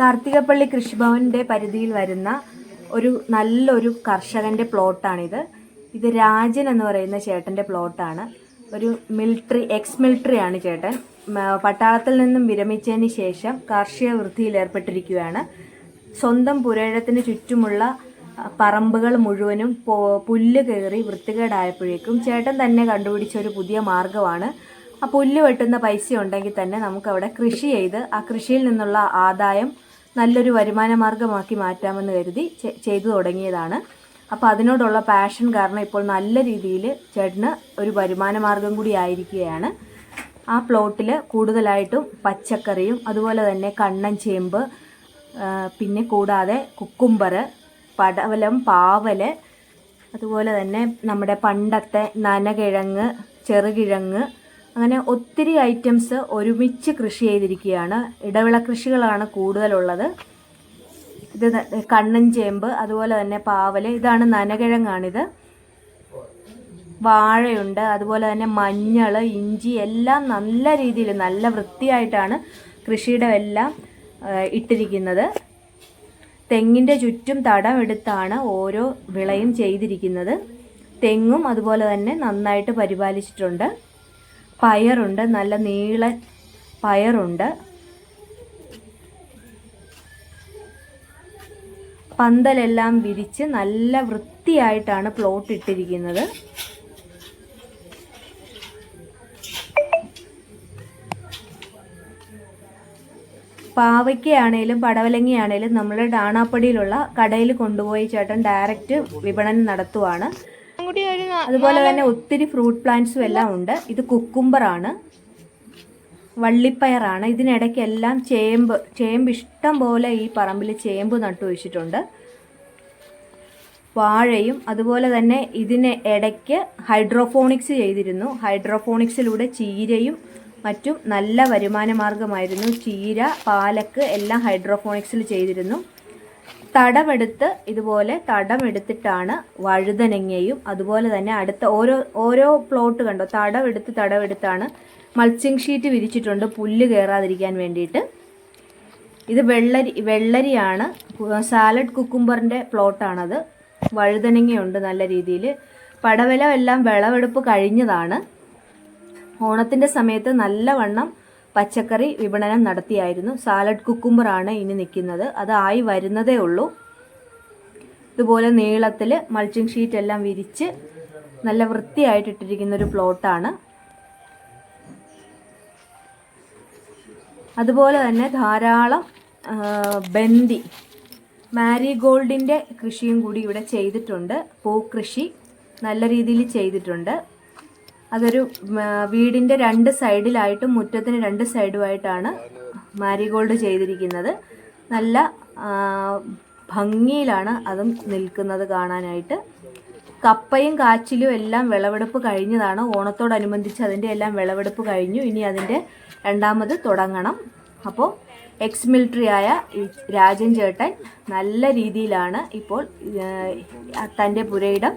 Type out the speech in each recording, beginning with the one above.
കാർത്തികപ്പള്ളി കൃഷിഭവന്റെ പരിധിയിൽ വരുന്ന ഒരു നല്ലൊരു കർഷകന്റെ പ്ലോട്ടാണിത്. ഇത് രാജൻ എന്ന് പറയുന്ന ചേട്ടന്റെ പ്ലോട്ടാണ്. ഒരു മിലിറ്ററി എക്സ് മിലിറ്ററി ആണ് ചേട്ടൻ പട്ടാളത്തിൽ നിന്നും വിരമിച്ചതിന് ശേഷം കാർഷിക വൃത്തിയിൽ ഏർപ്പെട്ടിരിക്കുകയാണ്. സ്വന്തം പുരയിടത്തിന് ചുറ്റുമുള്ള പറമ്പുകൾ മുഴുവനും പുല്ല് കയറി വൃത്തികേടായപ്പോഴേക്കും ചേട്ടൻ തന്നെ കണ്ടുപിടിച്ച ഒരു പുതിയ മാർഗമാണ് ആ പുല്ല് വെട്ടുന്ന പൈസ ഉണ്ടെങ്കിൽ തന്നെ നമുക്കവിടെ കൃഷി ചെയ്ത് ആ കൃഷിയിൽ നിന്നുള്ള ആദായം നല്ലൊരു വരുമാന മാർഗമാക്കി മാറ്റാമെന്ന് കരുതി ചെയ്തു തുടങ്ങിയതാണ്. അപ്പോൾ അതിനോടുള്ള പാഷൻ കാരണം ഇപ്പോൾ നല്ല രീതിയിൽ ചേട്ടന് ഒരു വരുമാന മാർഗം കൂടി ആയിരിക്കുകയാണ്. ആ പ്ലോട്ടിൽ കൂടുതലായിട്ടും പച്ചക്കറിയും അതുപോലെ തന്നെ കണ്ണൻ ചേമ്പ് പിന്നെ കൂടാതെ കുക്കുംബർ പടവലം പാവൽ അതുപോലെ തന്നെ നമ്മുടെ പണ്ടത്തെ നനകിഴങ്ങ് ചെറുകിഴങ്ങ് അങ്ങനെ ഒത്തിരി ഐറ്റംസ് ഒരുമിച്ച് കൃഷി ചെയ്തിരിക്കുകയാണ്. ഇടവിള കൃഷികളാണ് കൂടുതലുള്ളത്. ഇത് കണ്ണൻ ചേമ്പ് അതുപോലെ തന്നെ പാവൽ ഇതാണ് നനകിഴങ്ങാണിത്. വാഴയുണ്ട് അതുപോലെ തന്നെ മഞ്ഞൾ ഇഞ്ചി എല്ലാം നല്ല രീതിയിൽ നല്ല വൃത്തിയായിട്ടാണ് കൃഷിയുടെ എല്ലാം ഇട്ടിരിക്കുന്നത്. തെങ്ങിന്റെ ചുറ്റും തടം എടുത്താണ് ഓരോ വിളയും ചെയ്തിരിക്കുന്നത്. തെങ്ങും അതുപോലെ തന്നെ നന്നായിട്ട് പരിപാലിച്ചിട്ടുണ്ട്. പയറുണ്ട് നല്ല നീളൻ പയറുണ്ട്. പന്തലെല്ലാം വിരിച്ച് നല്ല വൃത്തിയായിട്ടാണ് പ്ലോട്ട് ഇട്ടിരിക്കുന്നത്. പാവയ്ക്കയാണേലും പടവലങ്ങയാണേലും നമ്മൾ ഡാണാപ്പടിയിലുള്ള കടയിൽ കൊണ്ടുപോയി ചേട്ടൻ ഡയറക്റ്റ് വിപണനം നടത്തുവാണ്. അതുപോലെ തന്നെ ഒത്തിരി ഫ്രൂട്ട് പ്ലാന്റ്സും എല്ലാം ഉണ്ട്. ഇത് കുക്കുംബറാണ്. വള്ളിപ്പയറാണ്. ഇതിനിടയ്ക്കെല്ലാം ചേമ്പ് ചേമ്പ് ഇഷ്ടം പോലെ ഈ പറമ്പിൽ ചേമ്പ് നട്ടു വെച്ചിട്ടുണ്ട്. വാഴയും അതുപോലെ തന്നെ ഇതിന് ഇടയ്ക്ക് ഹൈഡ്രോഫോണിക്സ് ചെയ്തിരുന്നു. ഹൈഡ്രോഫോണിക്സിലൂടെ ചീരയും മറ്റും നല്ല വരുമാന മാർഗമായിരുന്നു ചീര പാലക്ക് എല്ലാം ഹൈഡ്രോഫോണിക്സിൽ ചെയ്തിരുന്നു. തടമെടുത്ത് ഇതുപോലെ തടമെടുത്തിട്ടാണ് വഴുതനങ്ങയും അതുപോലെ തന്നെ അടുത്ത ഓരോ ഓരോ പ്ലോട്ട് കണ്ടോ? തടമെടുത്ത് തടമെടുത്താണ് മൾച്ചിങ് ഷീറ്റ് വിരിച്ചിട്ടുണ്ട് പുല്ല് കയറാതിരിക്കാൻ വേണ്ടിയിട്ട്. ഇത് വെള്ളരി വെള്ളരിയാണ്. സാലഡ് കുക്കുംബറിന്റെ പ്ലോട്ടാണത് വഴുതനങ്ങയുണ്ട് നല്ല രീതിയിൽ പടവലം എല്ലാം വിളവെടുപ്പ് കഴിഞ്ഞതാണ്. ഓണത്തിന്റെ സമയത്ത് നല്ലവണ്ണം പച്ചക്കറി വിപണനം നടത്തിയായിരുന്നു. സാലഡ് കുക്കുംബറാണ് ഇനി നിൽക്കുന്നത്. അതായി വരുന്നതേ ഉള്ളൂ. ഇതുപോലെ നീളത്തിൽ മൾച്ചിങ് ഷീറ്റ് എല്ലാം വിരിച്ച് നല്ല വൃത്തിയായിട്ട് ഇട്ടിരിക്കുന്ന ഒരു പ്ലോട്ടാണ്. അതുപോലെ തന്നെ ധാരാളം ബന്തി മാരിഗോൾഡിന്റെ കൃഷിയും കൂടി ഇവിടെ ചെയ്തിട്ടുണ്ട്. പൂക്കൃഷി നല്ല രീതിയിൽ ചെയ്തിട്ടുണ്ട്. അതൊരു വീടിന്റെ രണ്ട് സൈഡിലായിട്ടും മുറ്റത്തിന് രണ്ട് സൈഡുമായിട്ടാണ് മാരിഗോൾഡ് ചെയ്തിരിക്കുന്നത്. നല്ല ഭംഗിയിലാണ് അതും നിൽക്കുന്നത് കാണാനായിട്ട്. കപ്പയും കാച്ചിലും എല്ലാം വിളവെടുപ്പ് കഴിഞ്ഞതാണ്. ഓണത്തോടനുബന്ധിച്ച് അതിന്റെ എല്ലാം വിളവെടുപ്പ് കഴിഞ്ഞു. ഇനി അതിന്റെ രണ്ടാമത് തുടങ്ങണം. അപ്പോൾ എക്സ് മിലിറ്ററി ആയ രാജൻ ചേട്ടൻ നല്ല രീതിയിലാണ് ഇപ്പോൾ തന്റെ തന്റെ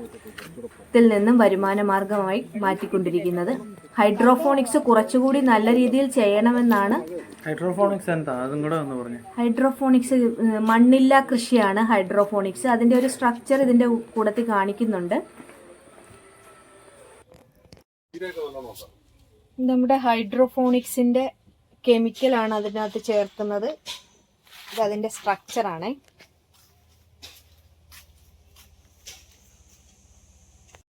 പുരയിടത്തിൽ നിന്നും വരുമാന മാർഗമായി മാറ്റിക്കൊണ്ടിരിക്കുന്നത്. ഹൈഡ്രോഫോണിക്സ് കുറച്ചുകൂടി നല്ല രീതിയിൽ ചെയ്യണമെന്നാണ് ഹൈഡ്രോഫോണിക്സ് എന്താ? അതും കൂടെ ഒന്ന് പറഞ്ഞു. ഹൈഡ്രോഫോണിക്സ് മണ്ണില്ല കൃഷിയാണ് ഹൈഡ്രോഫോണിക്സ്. അതിന്റെ ഒരു സ്ട്രക്ചർ ഇതിന്റെ കൂടത്തിൽ കാണിക്കുന്നുണ്ട്. നമ്മുടെ ഹൈഡ്രോഫോണിക്സിന്റെ കെമിക്കലാണ് അതിനകത്ത് ചേർക്കുന്നത്. ഇത് അതിന്റെ സ്ട്രക്ചറാണേ